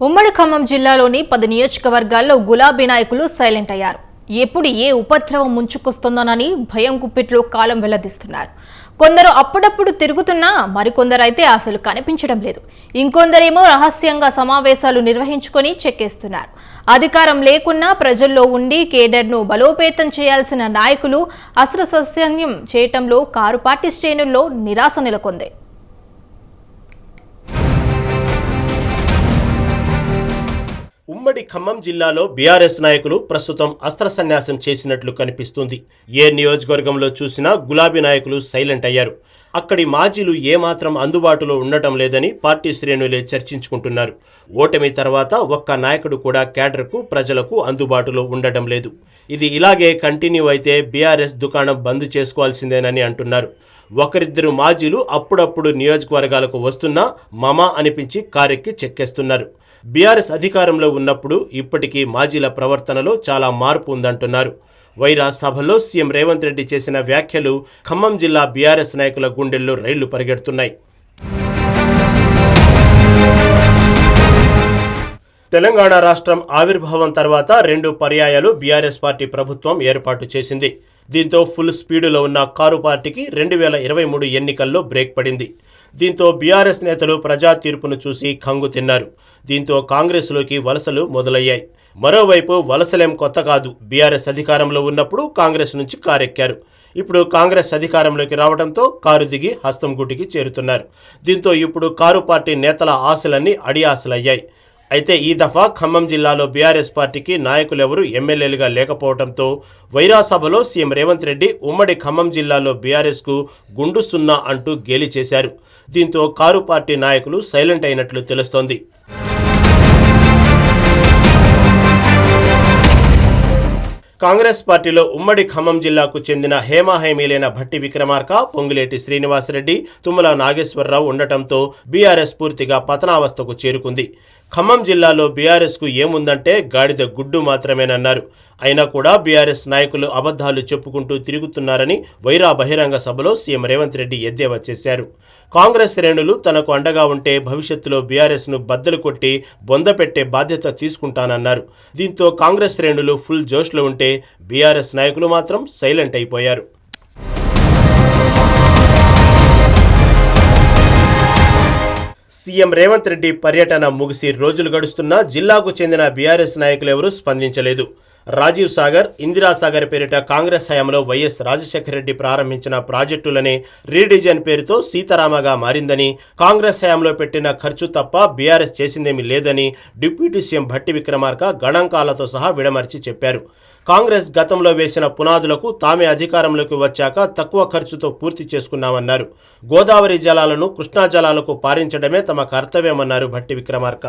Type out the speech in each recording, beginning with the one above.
ఉమ్మడి ఖమ్మం జిల్లాలోని పది నియోజకవర్గాల్లో గులాబీ నాయకులు సైలెంట్ అయ్యారు. ఎప్పుడు ఏ ఉపద్రవం ముంచుకొస్తుందోనని భయం గుప్పిట్లో కాలం వెల్లదిస్తున్నారు కొందరు అప్పుడప్పుడు తిరుగుతున్నా మరికొందరైతే అసలు కనిపించడం లేదు. ఇంకొందరేమో రహస్యంగా సమావేశాలు నిర్వహించుకొని చెక్కేస్తున్నారు. అధికారం లేకున్నా ప్రజల్లో ఉండి కేడర్ను బలోపేతం చేయాల్సిన నాయకులు అస్త్రసస్యం చేయటంలో కారు పార్టీ శ్రేణుల్లో నిరాశ నెలకొంది. ఉమ్మడి ఖమ్మం జిల్లాలో బీఆర్ఎస్ నాయకులు ప్రస్తుతం అస్త్ర సన్యాసం చేసినట్లు కనిపిస్తుంది. ఏ నియోజకవర్గంలో చూసినా గులాబీ నాయకులు సైలెంట్ అయ్యారు. అక్కడి మాజీలు ఏమాత్రం అందుబాటులో ఉండటం లేదని పార్టీ శ్రేణులే చర్చించుకుంటున్నారు. ఓటమి తర్వాత ఒక్క నాయకుడు కూడా క్యాడర్కు ప్రజలకు అందుబాటులో ఉండటం లేదు. ఇది ఇలాగే కంటిన్యూ అయితే బీఆర్ఎస్ దుకాణం బంద్ చేసుకోవాల్సిందేనని అంటున్నారు. ఒకరిద్దరు మాజీలు అప్పుడప్పుడు నియోజకవర్గాలకు వస్తున్నా మమా అనిపించి కారెక్కి చెక్కేస్తున్నారు. బీఆర్ఎస్ అధికారంలో ఉన్నప్పుడు ఇప్పటికీ మాజీల ప్రవర్తనలో చాలా మార్పు ఉందంటున్నారు. వైరా సభలో సీఎం రేవంత్ రెడ్డి చేసిన వ్యాఖ్యలు ఖమ్మం జిల్లా బీఆర్ఎస్ నాయకుల గుండెల్లో రైళ్ళు పరిగెడుతున్నాయి. తెలంగాణ రాష్ట్రం ఆవిర్భావం తర్వాత రెండు పర్యాయాలు బీఆర్ఎస్ పార్టీ ప్రభుత్వం ఏర్పాటు చేసింది. దీంతో ఫుల్ స్పీడులో ఉన్న కారు పార్టీకి రెండు వేల ఇరవై మూడు ఎన్నికల్లో బ్రేక్ పడింది. దీంతో బీఆర్ఎస్ నేతలు ప్రజా తీర్పును చూసి కంగు తిన్నారు. దీంతో కాంగ్రెస్లోకి వలసలు మొదలయ్యాయి. మరోవైపు వలసలేం కొత్త కాదు. బీఆర్ఎస్ అధికారంలో ఉన్నప్పుడు కాంగ్రెస్ నుంచి కారెక్కారు. ఇప్పుడు కాంగ్రెస్ అధికారంలోకి రావడంతో కారు దిగి హస్తం గుటికి చేరుతున్నారు. దీంతో ఇప్పుడు కారు పార్టీ నేతల ఆశలన్నీ అడి ఆశలయ్యాయి అయితే ఈ దఫా ఖమ్మం జిల్లాలో బీఆర్ఎస్ పార్టీకి నాయకులెవరూ ఎమ్మెల్యేలుగా లేకపోవడంతో వైరా సభలో సీఎం రేవంత్ రెడ్డి ఉమ్మడి ఖమ్మం జిల్లాలో బీఆర్ఎస్కు గుండు సున్నా అంటూ గేలి చేశారు. దీంతో కారు పార్టీ నాయకులు సైలెంట్ అయినట్లు తెలుస్తోంది. కాంగ్రెస్ పార్టీలో ఉమ్మడి ఖమ్మం జిల్లాకు చెందిన హేమాహేమీలైన భట్టి విక్రమార్క పొంగులేటి శ్రీనివాసరెడ్డి తుమ్మల నాగేశ్వరరావు ఉండటంతో బీఆర్ఎస్ పూర్తిగా పతనావస్థకు చేరుకుంది. ఖమ్మం జిల్లాలో బీఆర్ఎస్కు ఏముందంటే గాడిద గుడ్డు మాత్రమేనన్నారు. అయినా కూడా బీఆర్ఎస్ నాయకులు అబద్ధాలు చెప్పుకుంటూ తిరుగుతున్నారని వైరా బహిరంగ సభలో సీఎం రేవంత్ రెడ్డి ఎద్దేవా చేశారు. కాంగ్రెస్ శ్రేణులు తనకు అండగా ఉంటే భవిష్యత్తులో బీఆర్ఎస్ను బద్దలు కొట్టి బొందపెట్టే బాధ్యత తీసుకుంటానన్నారు. దీంతో కాంగ్రెస్ శ్రేణులు ఫుల్ జోష్లో ఉంటే బీఆర్ఎస్ నాయకులు మాత్రం సైలెంట్ అయిపోయారు. సీఎం రేవంత్ రెడ్డి పర్యటన ముగిసి రోజులు గడుస్తున్నా జిల్లాకు చెందిన బీఆర్ఎస్ నాయకులెవరూ స్పందించలేదు. రాజీవ్ సాగర్ ఇందిరాసాగర్ పేరిట కాంగ్రెస్ హయాంలో వైఎస్ రాజశేఖర రెడ్డి ప్రారంభించిన ప్రాజెక్టులనే రీడిజైన్ పేరుతో సీతారామగా మారిందని కాంగ్రెస్ హయాంలో పెట్టిన ఖర్చు తప్ప బీఆర్ఎస్ చేసిందేమీ లేదని డిప్యూటీ సీఎం భట్టి విక్రమార్క గణాంకాలతో సహా విడమర్చి చెప్పారు. కాంగ్రెస్ గతంలో వేసిన పునాదులకు తామే అధికారంలోకి వచ్చాక తక్కువ ఖర్చుతో పూర్తి చేసుకున్నామన్నారు. గోదావరి జలాలను కృష్ణా జలాలకు పారించడమే తమ కర్తవ్యమన్నారు భట్టి విక్రమార్క.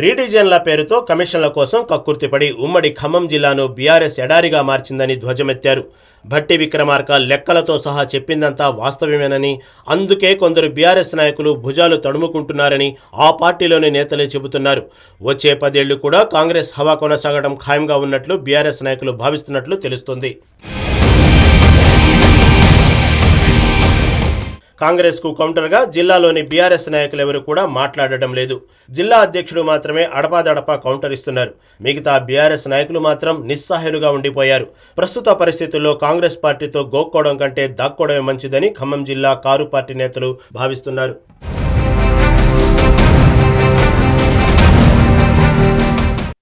రీడిజన్ల పేరుతో కమిషన్ల కోసం కక్కుర్తిపడి ఉమ్మడి ఖమ్మం జిల్లాను బీఆర్ఎస్ ఎడారిగా మార్చిందని ధ్వజమెత్తారు. భట్టి విక్రమార్క లెక్కలతో సహా చెప్పిందంతా వాస్తవమేనని అందుకే కొందరు బీఆర్ఎస్ నాయకులు భుజాలు తడుముకుంటున్నారని ఆ పార్టీలోని నేతలే చెబుతున్నారు. వచ్చే పదేళ్ళు కూడా కాంగ్రెస్ హవా కొనసాగడం ఖాయంగా ఉన్నట్లు బీఆర్ఎస్ నాయకులు భావిస్తున్నట్లు తెలుస్తోంది. కాంగ్రెస్కు కౌంటర్గా జిల్లాలోని బీఆర్ఎస్ నాయకులు ఎవరు కూడా మాట్లాడటం లేదు. జిల్లా అధ్యక్షుడు మాత్రమే అడపాదడపా కౌంటర్ ఇస్తున్నారు. మిగతా బీఆర్ఎస్ నాయకులు మాత్రం నిస్సహాయులుగా ఉండిపోయారు. ప్రస్తుత పరిస్థితుల్లో కాంగ్రెస్ పార్టీతో గోక్కోవడం కంటే దాక్కోవడమే మంచిదని ఖమ్మం జిల్లా కారు పార్టీ నేతలు భావిస్తున్నారు.